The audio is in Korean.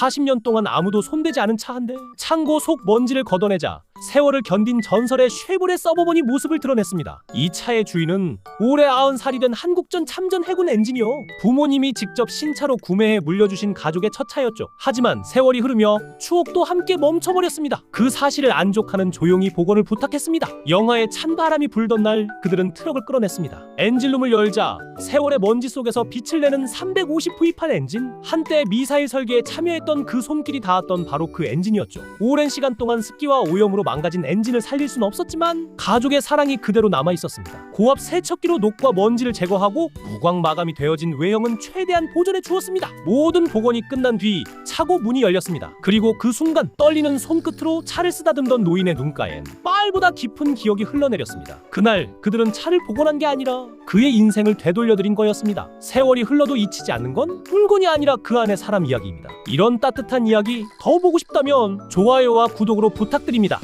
40년 동안 아무도 손대지 않은 차한 대. 창고 속 먼지를 걷어내자 세월을 견딘 전설의 쉐보레 서버번이 모습을 드러냈습니다. 이 차의 주인은 올해 90살이 된 한국전 참전 해군 엔지니어. 부모님이 직접 신차로 구매해 물려주신 가족의 첫 차였죠. 하지만 세월이 흐르며 추억도 함께 멈춰버렸습니다. 그 사실을 안 조카는 조용히 복원을 부탁했습니다. 영하에 찬 바람이 불던 날 그들은 트럭을 끌어냈습니다. 엔진룸을 열자 세월의 먼지 속에서 빛을 내는 350 V8 엔진 한때 미사일 설계에 참여했던 그 손길이 닿았던 바로 그 엔진이었죠. 오랜 시간 동안 습기와 오염으로 망가진 엔진을 살릴 수는 없었지만 가족의 사랑이 그대로 남아 있었습니다. 고압 세척기로 녹과 먼지를 제거하고 무광 마감이 되어진 외형은 최대한 보존해 주었습니다. 모든 복원이 끝난 뒤 차고 문이 열렸습니다. 그리고 그 순간 떨리는 손끝으로 차를 쓰다듬던 노인의 눈가엔 빨보다 깊은 기억이 흘러내렸습니다. 그날 그들은 차를 복원한 게 아니라 그의 인생을 되돌려드린 거였습니다. 세월이 흘러도 잊히지 않는 건 물건이 아니라 그 안의 사람 이야기입니다. 이런 따뜻한 이야기 더 보고 싶다면 좋아요와 구독으로 부탁드립니다.